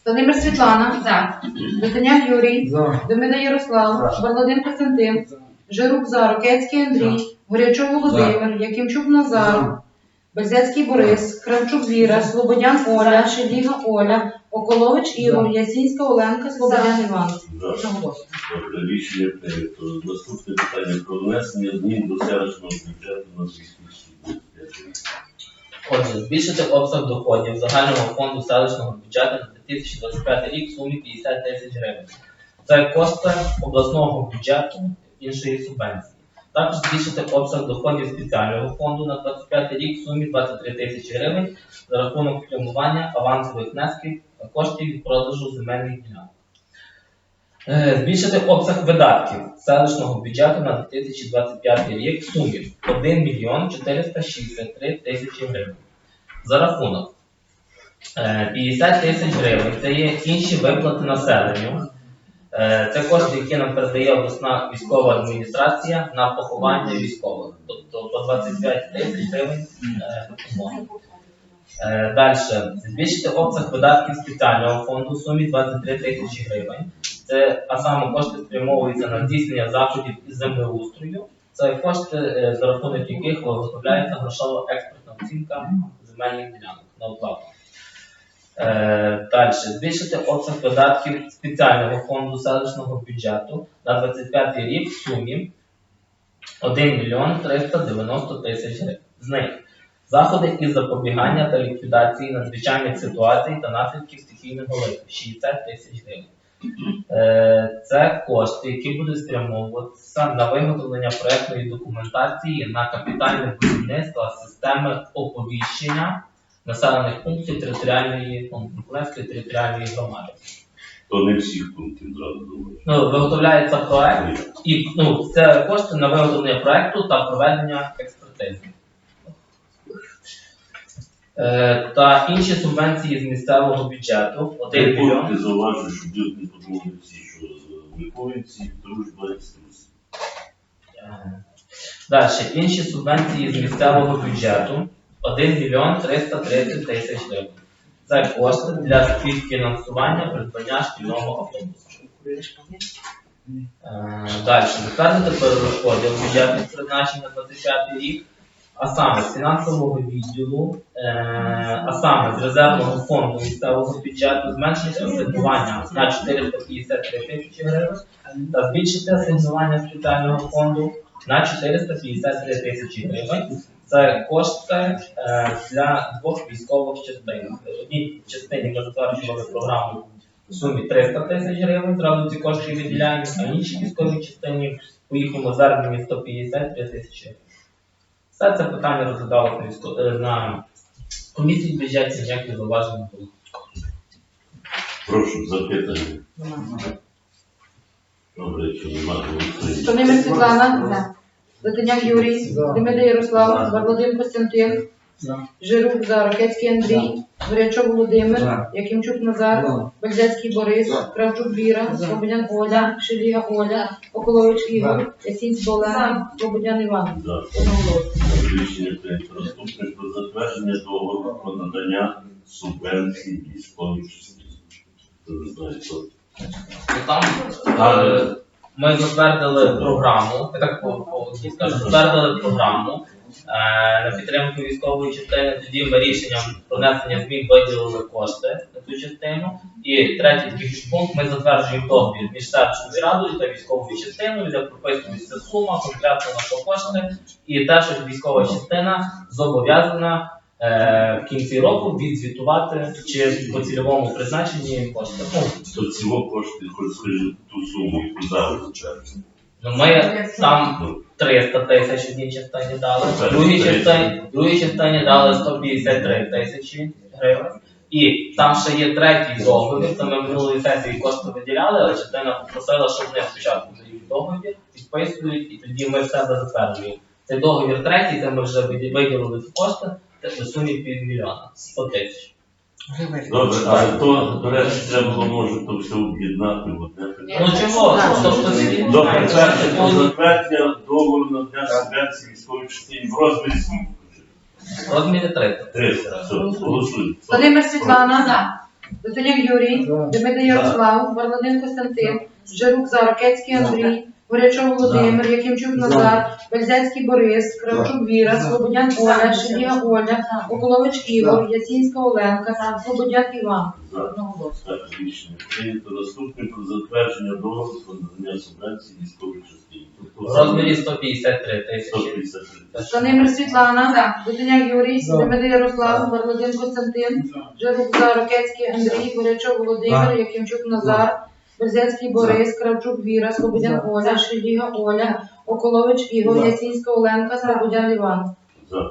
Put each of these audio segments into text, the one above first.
Станимир Світлана. За. Литиняк Юрій. За. Демида Ярослав. Барладин Костянтин. Жирук за. Рокецький Андрій. Горячов Володимир. Якимчук Назар. Безецький Борис. Кравчук Віра. Слободян Оля. Шеліга Оля. Околович Ігор. Ясінська Оленка. Слободян Іван. За. Добре, рішення прийнято. Наступне питання про внесення змін до селищного бюджету на 2025 рік. Отже, збільшити обсяг доходів загального фонду селищного бюджету на 2025 рік в сумі 50 тисяч гривень. Це кошти обласного бюджету іншої субвенції. Також збільшити обсяг доходів спеціального фонду на 25 рік в сумі 23 тисячі гривень за рахунок спрямування авансових внесків та коштів від продажу земельних ділянок. Е, Збільшити обсяг видатків селищного бюджету на 2025 рік в сумі 1 мільйон 463 тисячі гривень. За рахунок е, 50 тисяч гривень це є інші виплати населенню. Е, Це кошти, які нам передає обласна військова адміністрація на поховання військових. Тобто по 25 тисяч гривень е. Е, Далі збільшити обсяг видатків спеціального фонду в сумі 23 тисячі гривень. Це а саме кошти спрямовуються на здійснення заходів із землеустрою. Це кошти, е, за рахунок яких виготовляється грошова експертна оцінка земельних ділянок на оплату. Е, Далі збільшити обсяг видатків спеціального фонду селищного бюджету на 25 рік в сумі 1 мільйон 390 тисяч гривень. З них заходи із запобігання та ліквідації надзвичайних ситуацій та наслідків стихійного лиха 60 тисяч гривень. Е, Це кошти, які будуть спрямовуватися на виготовлення проектної документації на капітальне будівництво системи оповіщення населених пунктів територіальної Конкурентської територіальної громади. То не всіх пунктів зразу думаю. Ну, виготовляється проект, і ну, це кошти на виготовлення проекту та проведення експертизи. Е, та інші субвенції з місцевого бюджету 1 Ти мільйон. пункти зауважу, щоб люди не подумали всі, що Миколинці, дружба і струс. Далі, інші субвенції з місцевого бюджету 1 мільйон 330 тисяч гривень. Це кошти для співфінансування придбання шкільного автобусу. Е, Далі, затвердити перерозподіл бюджетних призначень на 25 рік, а саме з фінансового відділу, е, а саме з резервного фонду місцевого бюджету зменшити асигнування на 453 тисячі гривень та збільшити асигнування спеціального фонду на 453 тисячі гривень. Це кошти е, для двох військових частин. В одній частині ми затверджували програму в сумі 300 тисяч гривень, зразу ці кошти виділяємо, а іншій військовій частині по їхньому зверненні 153 тисячі гривень. Все це питання розглядалося на, е, комісії бюджетів, як зауважень не було. Прошу, запитання. Добре, якщо немає, голосуємо. Станимир Світлана. За. Юрій. Демида Ярослав. Барладин Костянтин. За. Жирук за. Рокецький Андрій. Горячов Володимир. За. Якимчук Назар. За. Бельзецький Борис, За. Кравчук Віра. Слободян Оля, Шеліга Оля, Околович Ігор, Ясінська Олена, Слободян Іван. За. Рішення прийнято. Наступне про затвердження договору про надання субвенцій військовій частині. Там е, ми затвердили програму, так скажу, затвердили програму е, на підтримку військової частини. Тоді ми рішенням про внесення змін виділили кошти на цю частину. І третій пункт ми затверджуємо договір між селищною радою та військовою частиною, де прописується сума, конкретно на що кошти, і те, що військова частина зобов'язана. Е, В кінці року відзвітувати, чи по цільовому призначенні кошти. Ну, то цього кошти, хоч скажи ту суму, яку зараз. Ну, ми там 300 тисяч в одній частині дали, Це другій 300. частині, другій частині дали 153 тисячі гривень. І там ще є третій договір, це ми минулої сесії кошти виділяли, але частина попросила, щоб вони спочатку дають договір, підписують, і тоді ми в себе затверджуємо. Цей договір третій, де ми вже виділили ці кошти, в сумі півмільйона, 100 тисяч. Добре, але то, до речі, треба було може то все об'єднати в одне питання. Ну чого? Тобто До затвердження, до затвердження договору надання субвенції військової частині в розмірі скільки? В розмірі 300. 300. Все, голосуємо. Володимир Світлана. Литвинюк Юрій. За. Демида Ярослав. Барладин Костянтин. Жирук Заракецький Андрій. Горячов Володимир. Якимчук Назар. Бельзецький Борис. Кравчук Віра. Слободян Оля. Шеліга Оля. Околович Ігор. Яцінська Оленка. Слободян Іван. Так, рішення прийнято. Наступне про затвердження договору про надання субвенції військовій частині. Тобто В розмірі 153 тисячі. 153. Станимир Світлана. Литвиняк Юрій. Демида Ярослав. Барладин Костянтин. Жирук за. Ракецький Андрій. Горячов Володимир. Якимчук Назар. Берзецький Борис, Кравчук Віра, Слободян Оля, Шеліга Оля, Околович Ігор, Яцінська Оленка, Слободян Іван. За.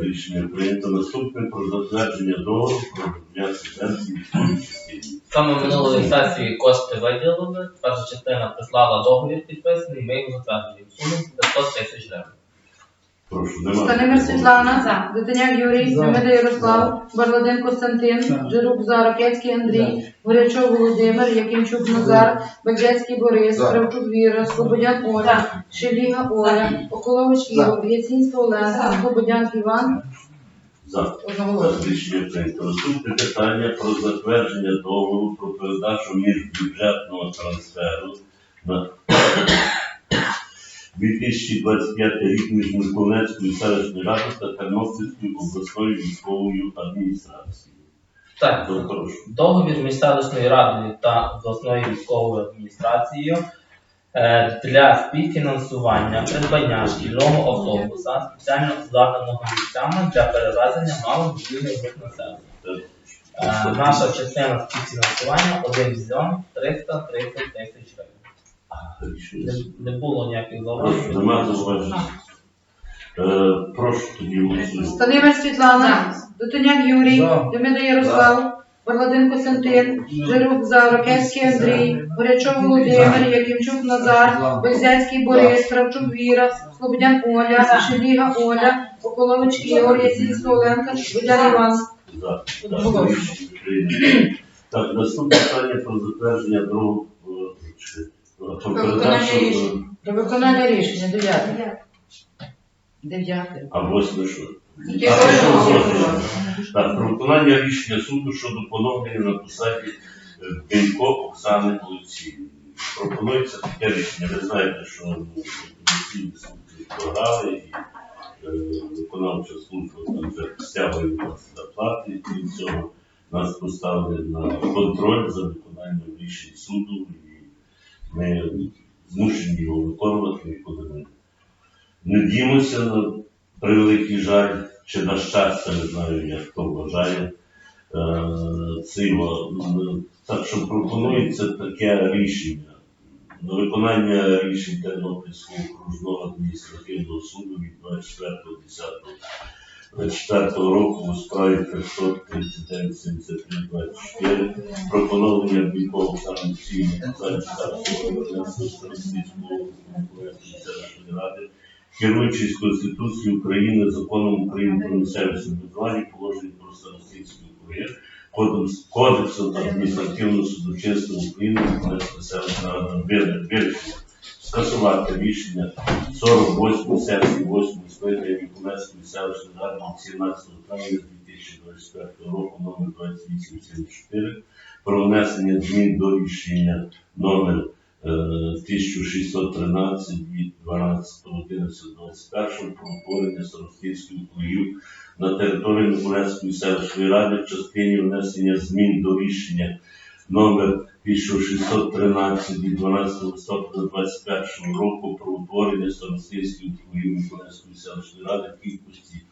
Рішення прийнято. Наступне про затвердження договору про надання субвенції частині. Саме минулої сесії кошти виділили. Перша частина прислала договір підписаний, ми його затвердили. Суму 500 тисяч гривень. Прошу. Станимир Світлана, Дитиняк Юрій, За. Ярослав, Барладин Костянтин, За. Жирук за, Ракецький Андрій, Горячов Володимир, Якимчук Назар, Бельзецький Борис, Кравчук Віра, Слободян Оля, Шеліга Оля, Околович Ігор, Яцінська Оленка, Слободян Іван. За. Рішення прийнято. Наступне питання про затвердження договору про передачу міжбюджетного трансферу на 2025 рік між Миколаївською селищною радою та Тернопільською обласною військовою адміністрацією. Так, прошу. договір між селищною радою та обласною військовою адміністрацією е, для співфінансування придбання шкільного автобуса спеціально обладнаного місцями для перевезення маломобільних груп населення. Е, Наша частина співфінансування 1 мільйон 330 тисяч гривень. Не, не було ніяких зауважень. Нема зауважень. Е, Прошу тоді голосуємо. Станимир Світлана, Дитиняк Юрій, За. Демида Ярослав, Барладин Костянтин, Жирук за, Ракецький Андрій, Горячов Володимир, Якимчук Назар, Безяцький Борис, Кравчук Віра, Слободян Оля, Шеліга Оля, Околович Ігор, Яцінська Оленка, Слободян Іван. За. Так, рішення прийнято. Так, наступне питання про затвердження другого е, про передачу е, Про виконання рішення, дев'яте. Дев'яте. а восьме що? А, що восьме? Так, про виконання рішення суду щодо поновлення на посаді е, Бенько Оксани Олексіївни. Пропонується таке рішення. Ви знаєте, що ну, Олексій суд програли і е, виконавча служба там вже стягує нас зарплати, і крім цього нас поставили на контроль за виконанням рішень суду, і ми змушені його виконувати, коли ми не дімося на превеликий жаль, чи на щастя, не знаю, як хто вважає. Е, м, так що пропонується таке рішення. На виконання рішень Тернопільського окружного адміністративного суду від 24.10.24 року у справі 539 про поновлення Бійко Оксани Ційної посаді старшого Верховенства Старостинського округу селищної ради керуючись Конституцією України, законом України про місцеве самоврядування, положень про округи, Кодекс- Кодексом адміністративного судочинства України, селищна рада вирішила скасувати рішення 48 сесії 8 скликання Миколаївської селищної ради 17 травня 2024 року номер 2874 про внесення змін до рішення номер е, 1613 від 12.11.21 про утворення старостинських округів на території Миколаївської селищної ради в частині внесення змін до рішення номер 1613 від 12 листопада 2021 року про утворення старостинських округів Миколаївської селищної ради кількості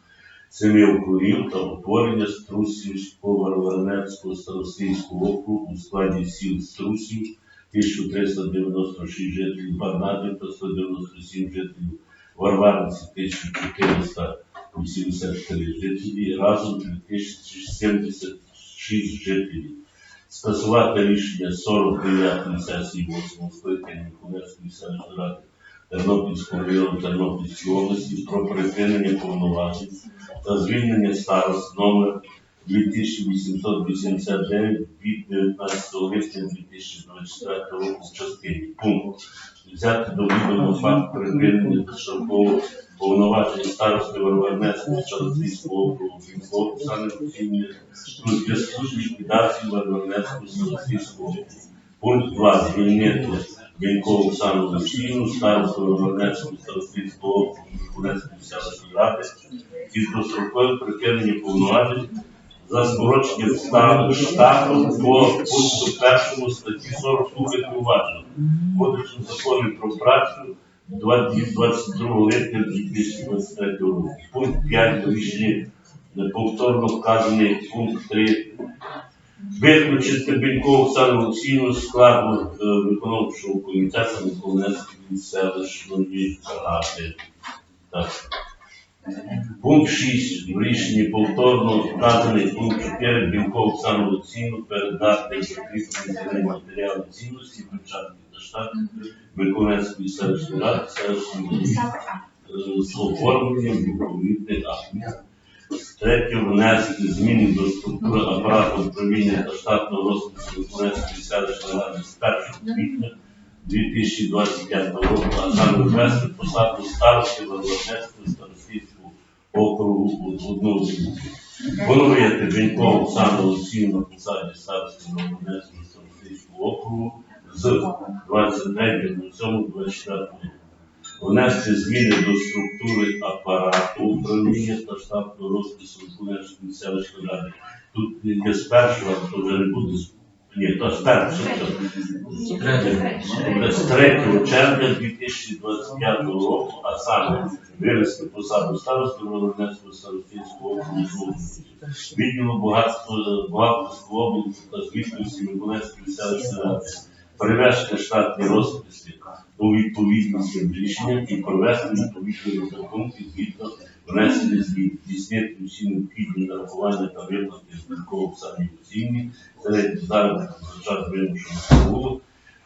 семи округів та утворення Струсівського Варварнецького старостинського округу у складі сіл Струсів 1396 жителів, Барнатів та 197 жителів, Варварниці 1483 жителі, разом 3076 жителів. Скасувати рішення 49 сесії 8 скликання Миколаївської селищної ради Тернопільського району Тернопільської області про припинення повноважень та звільнення старост номер 2889 від 19 липня 2024 року в частині пункт. Взяти до відома факт припинення дострокового повноваження старости Варварнецького Старостинського округу Фінського Оксани Олексіївни у зв'язку з ліквідацією Варварнецького Старостинського округу. Пункт 2. Звільнити Бєнько Оксану Олексіївну, старосту Варварнецького Старостинського округу Кунецької селищної ради із достроковим припиненням повноважень за скороченням стану штату по пункту першому статті 40 слухайте уважно. Кодексу законів про працю 22 липня 2023 року. Пункт 5 рішення повторно вказаний пункт 3. Виключити Бенько Оксану Олексійну складу е, виконавчого комітету Миколаївської селищної ради. Так. Пункт 6. В рішенні повторно вказаний пункт 4 Бінко Оксану Олексійну передати закріплені матеріали цінності початки та штату Миколаївської селищної ради селищної ради з оформленням відповідних. Третє, внести зміни до структури апарату управління та штатного розпису Миколаївської селищної ради з 1 квітня 2025 року, а саме ввести посаду старості Варварнецького старостинського округу одного звуку. Поновити Бенько Оксану Олексіївну на посаді старості Варварнецького старостинського округу з 23.07.24 року. Внести зміни до структури апарату управління та штатного розпису Кулешської селищної ради. Тут є з першого, то вже не буде. Ні, то з першого. З 3 червня 2025 року, а саме вивести посаду старости Володимирського старостинського округу відділу багатства багатства області та звітності Миколаївської селищної ради. Привести штатні розписи у відповідність з рішенням і провести відповідні розрахунки згідно внесення змін, здійснити усі необхідні нарахування та виплати з банкового самі оцінні, середньо заробітку за час вимушеного прогулу,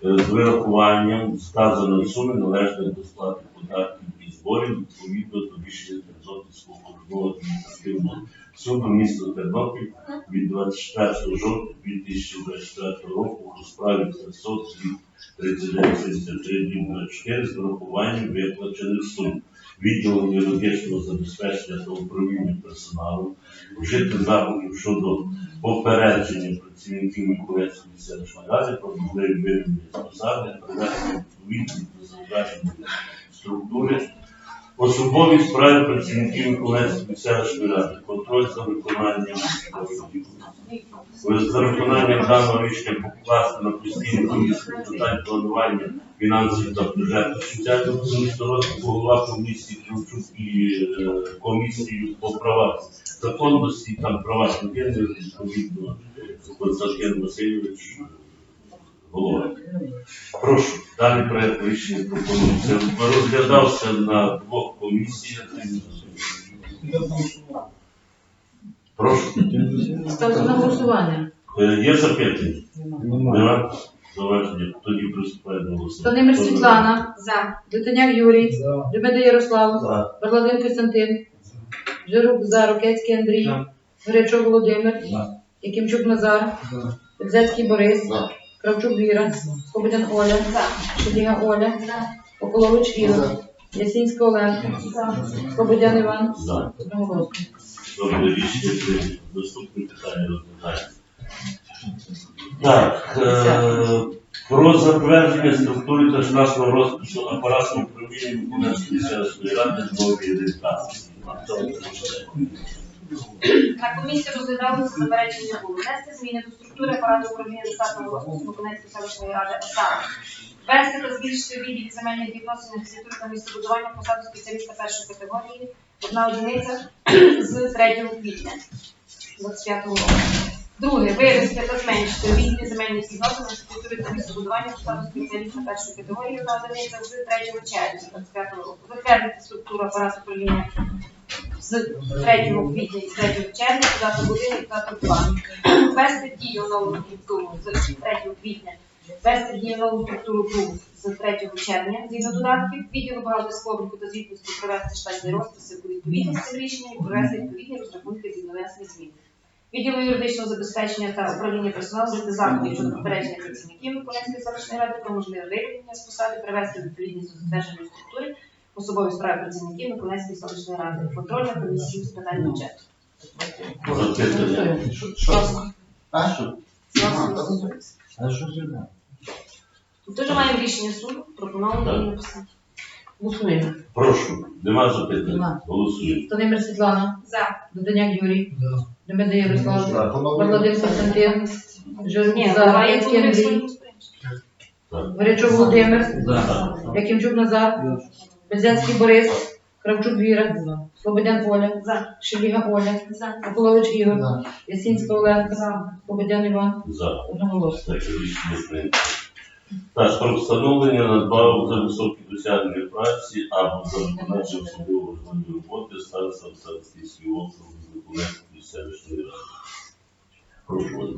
е, з вирахуванням сказаної суми належної до сплати податків і зборів відповідно до рішення Тернопільського окружного адміністративного суду міста Тернопіль 24 жовтня 2024 року у справі 500 від 3933 днів з врахуванням виплачених сум. Відділом юридичного забезпечення та управління персоналу, вжити заходів щодо попередження працівників Миколаївської селищної ради про можливі виведення з посади, привести відповідність до затвердженої структури, особові справи працівників Миколаївської селищної ради, контроль за виконанням за виконанням даного рішення покласти на постійну комісію питань планування фінансів та бюджету. Соціально-економічного розвитку, голова комісії Кравчук і е, комісію по правах законності та правах людини, відповідно, Константин Васильович, голова. Прошу, даний проект рішення пропонується. Розглядався на двох комісіях. Прошу. Ставте на голосування. Е, Є запитання? Нема? Зауваження. Тоді приступаємо до голосування. Станимир Світлана. За. Литиняк Юрій. Демида Ярослав. За. Барладин Костянтин. Жирук за. Рокецький Андрій. Гречов Володимир. Якимчук Назар. Підзецький Борис. Кравчук Віра. Слободян Оля. Шеліга Оля. Поколович Ігор. Ясінська Олег. Слободян Іван. Одноголосно. Добре, рішення прийнято. Наступне питання. Так, е, про затвердження структури та штатного розпису апарату управління Миколаївської селищної ради нової редакції. На комісії розглядалося заперечення було внести зміни до структури апарату управління штатного розпису Миколаївської селищної ради, а саме ввести та збільшити відділ земельних відносин інституту та містобудування посаду спеціаліста першої категорії, одна одиниця з 3 квітня 25 року. Друге, вивести та зменшити відділ земельних відносин інституту та містобудування посаду спеціаліста першої категорії, одна одиниця з 3 червня 25 року. Затвердити структуру апарату управління з 3 квітня і 3 червня додаток 1 і додаток 2. Ввести дію нову структуру з 3 квітня, ввести дію нову структуру КРУ з 3 червня згідно додатків, відділу багатословнику та звітності провести штатні розписи у відповідності з рішенням і провести відповідні розрахунки зі внесення змін. Відділу юридичного забезпечення та управління персоналу вжити заходів щодо попередження працівників Миколаївської селищної ради про можливе виведення з посади, привести відповідність до затвердженої структури, особові справи працівників Миколаївської селищної ради, контрольна комісія з питань бюджету. Запитання. А що? А що сюди? Тут теж маємо рішення суду, пропонуємо Так. її написати. Голосуємо. Прошу. Нема запитань? Нема. Голосуємо. Станимир Світлана. За. Доденяк Юрій. Демида Ярослав. За. Владимир Константин. Жирук Ні, давай Андрій. Горячов Володимир. За. Якимчук Назар. Безяцький Борис. Кравчук Віра. Слободян Оля. За. Шеліга Оля. За. Миколович Ігор. За. Ясінська Оленка. Слободян Іван. За. Одноголосно. Так, рішення прийнято. Так, про встановлення надбавок за високі досягнення праці або за виконання особливо важливої роботи староста Старостинський округ Миколаївської селищної ради. Прошу вас.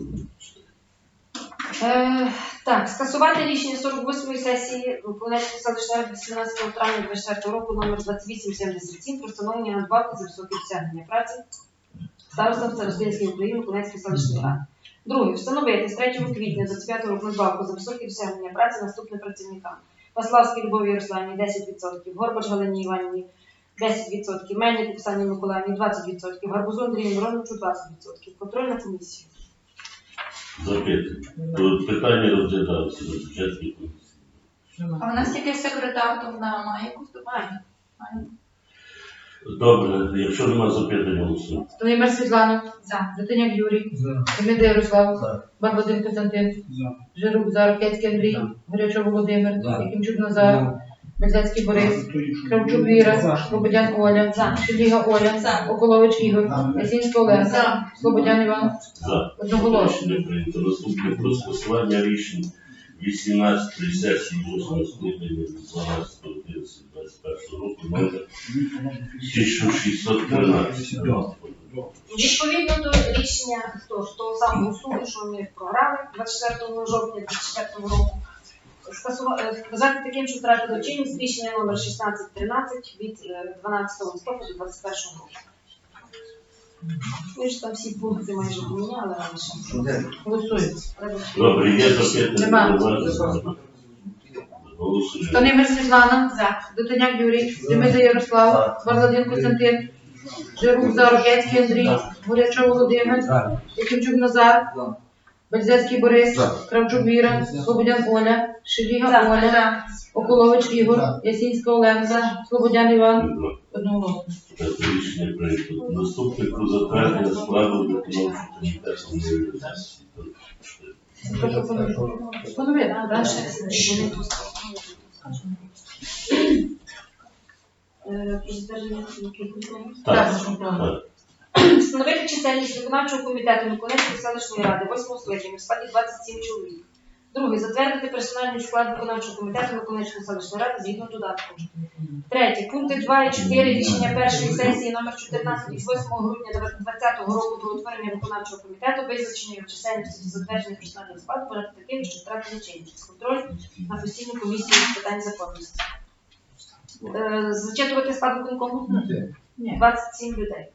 Е, так, скасувати рішення 48-ї сесії Миколаївської селищної ради 18 травня 24 року номер 2877 про встановлення надбавки за високі досягнення праці старостам Старостинської України Миколаївської селищної ради. Друге, встановити з 3 квітня 25 року надбавку за високі досягнення праці наступним працівникам. Паславській Любові Ярославні 10%, Горбач Галині Іванівні 10%, Мельник Оксані Миколаївні 20%, Гарбузу Андрію Мироновичу 20%. Контрольна комісія. Запитання. Питання розглядалося на бюджетній комісії. А в нас тільки секретар, то вона має якусь допомогу. Добре, якщо нема запитань, голосуємо. Станимир Світлана. За. Доденяк Юрій. За. Демида Ярослав. За. Владимир Константин. За. Жирук за. Ракецький Андрій. За. Горячов Володимир. За. Якимчук Назар. Безяцький Борис. Кравчук Віра, Слободян Оля, За. Шеліга Оля, За. Околович Ігор, Оленка, За. Слободян Іван. Прийнято. Наступне про скасування рішень 18 сесії 8 скликання від 12.11.21 року номер 1613. Відповідно до рішення того, самого суду, що ми програли 24 жовтня 2004 року, вважати таким, що втратило чинність рішення номер 1613 від е, 12 листопада 2021 року. Ми ж там всі пункти майже поміняли, але ще Голосуємо. Добре, є запитання? Станимир Світлана, За. Дотиняк Юрій, Демида Ярослав, Варладин Костянтин, Жирук за. Ракецький Андрій, Горячов Володимир. Якимчук Назар, За. Бельзецький Борис, За. Кравчук Віра, Слободян Оля, Шеліга Оля, Околович Ігор, Ясінська Оленка, Слободян Іван, одноголосно. Так, рішення прийнято. Наступне про затвердження складу виконавчого комітету нової сесії. Прошу поновити, так? Е, про затвердження? Так, Так, так. Встановити чисельність виконавчого комітету Миколаївської селищної ради 8 скликання в складі 27 чоловік. Друге, затвердити персональний склад виконавчого комітету Миколаївської селищної ради згідно додатку. Третє, пункти 2 і 4 рішення першої сесії номер 14 від 8 грудня 2020 року про утворення виконавчого комітету визначення його чисельності та затвердження персонального складу вважати таким, що втратили чинність. Контроль на постійну комісію з питань законності. Е, Зачитувати склад виконкому? 27 людей.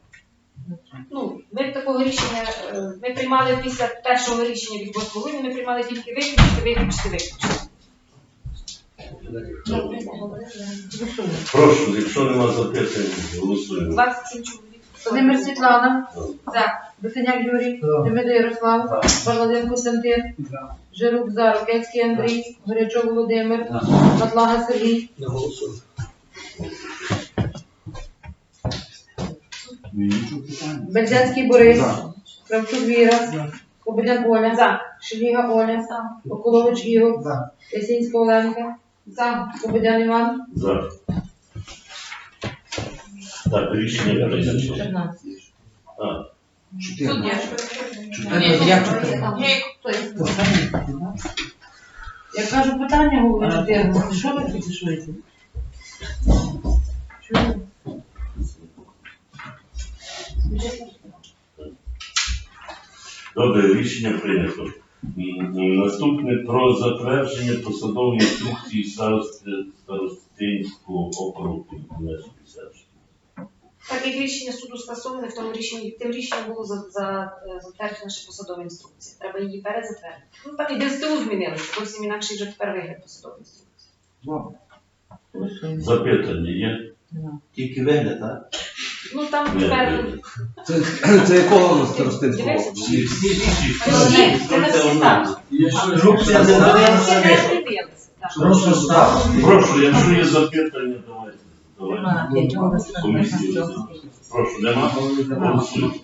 Ну, ми такого рішення, е, ми приймали після першого рішення від 8 ми приймали тільки виключити, виключити, виключити. Прошу, якщо нема запитань, голосуємо. 27 чоловік. Станимир Світлана, За. Дотиняк Юрій, За. Демида Ярослав, Варладин Костянтин, Жирук за. Ракецький Андрій, Горячов Володимир, Матлага Сергій, Бельзянський Борис, За. Кравчук Віра, Слободян Оля, За. Шеліга Оля, Околович Ігор, За. Ясінська Оленка, За. Слободян Іван, За. Так, рішення прийнято. 14. А, Суддя. Чотири. Як чотири? Я кажу питання говорю. Що ви підійшли? Чому? Добре, рішення прийнято. Наступне про затвердження посадової інструкції старости Старостинського округу. Так як рішення суду скасоване, в тому рішенні тим рішенням було за, за, е, затверджена ще посадова інструкція. Треба її перезатвердити. Ну так і ДСТУ змінилося, зовсім інакший вже тепер вигляд посадової інструкції. Запитання є? Тільки вигляд, так? Ну там тепер. Це, це якого старостинського? Всі, всі, всі, всі. Це не всі. Рубця Ми не всі дає не дивилися. так. Прошу якщо є запитання, давайте. Прошу, нема?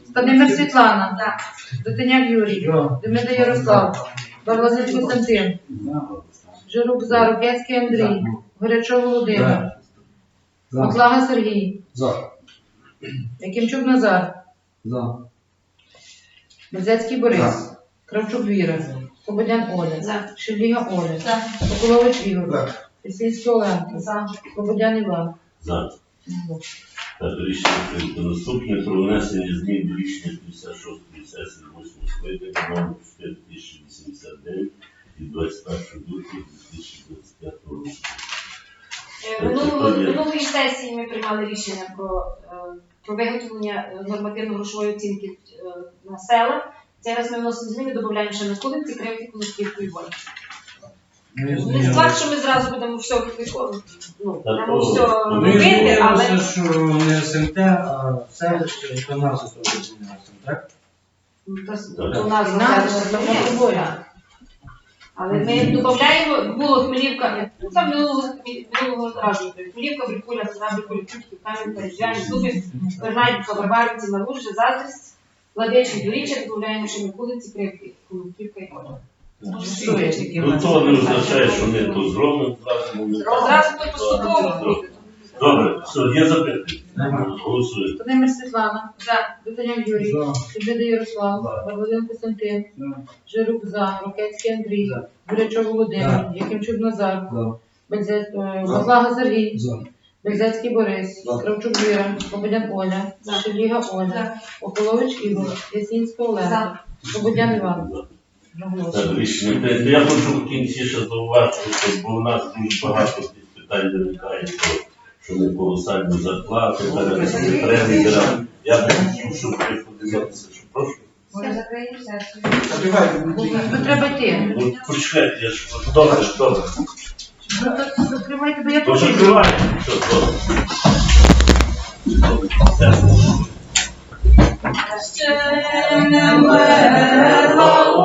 Станимир Світлана. Так. Дотиняк Юрій. Демида Ярослав. Барлазик Костянтин. Жирук за, Рокецький Андрій. Горячов Володимир. Матлага Сергій. За. Якимчук Назар. За. Безецький Борис. Кравчук Віра. Слободян Оля. За. Шеліга Оля. За. Соколович Ігор. За. Лисицький Оленко. За. Слободян Іван. За. Так, рішення прийнято. Наступне про внесення змін до рішення 56-ї сесії 8 скликання номер 4089 від 21 лютого 2025 року. Е, Минулого- Минулої сесії ми приймали рішення про, е, про виготовлення е, нормативно-грошової оцінки е, на села. Цей раз ми вносимо зміни, додаємо ще Миколинці, Кривки, Колосківку і Воль. Не факт, що ми зразу будемо все виконувати, ну, будемо все робити, але що не СМТ, а селище, і то трохи змінилася, так? ну, то то у нас нас, зараз є. Але ми додаємо, було Хмелівка, ну там минулого, минулого разу, Хмелівка, Брикуля, Сина, Брикуля, Чутки, Кам'янка, Переджані, Зуби, Бернадівка, Барбарівці, Маружа, Задрість, Ладечі, Доріччя, додаємо ще Микулиці, Кривки, Колонківка і є Ну то не означає, що ми то зробимо зразу. ми- Зразу то поступово. Добре, все, є запитання. Голосуємо. Станимир Світлана. За. Дотиняк Юрій. За. Демида Ярослав. Барлазик Костянтин. За. Жирук за, Рокецький Андрій. За. Горячов Володимир. Якимчук Назар. За. Безе- е, Матлага Сергій. За. Безецький Борис. За. Кравчук Віра. Слободян Оля. За. Шеліга Оля. За. Околович Ігор. Ясінська Олега. За. Слободян Іван. Так, рішення прийнято. Я хочу в кінці ще зауважити, що бо в нас дуже багато питань виникає, що не колосальні зарплати, перенесли премії. дера. Я би хотів, щоб ви що прошу. Ну, треба йти. Ну, почекайте, я ж добре, добре. Ну, так закривайте, бо я закривайте, що добре. Ще не вмерла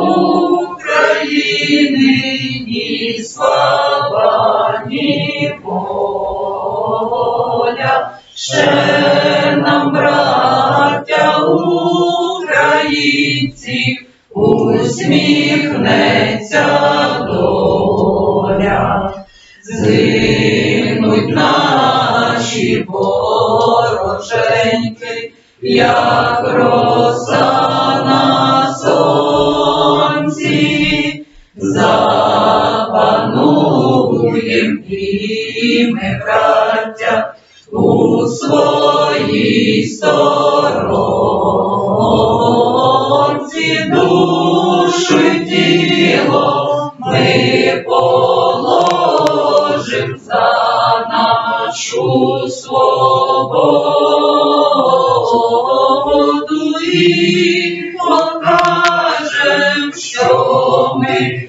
України ні слава, ні воля. Ще нам, браття українці, усміхнеться доля. Згинуть наші вороженьки, як роса на сонці, запануєм і ми, браття, у своїй сторонці душу тіло ми положим за нашу свободу і покажем, що ми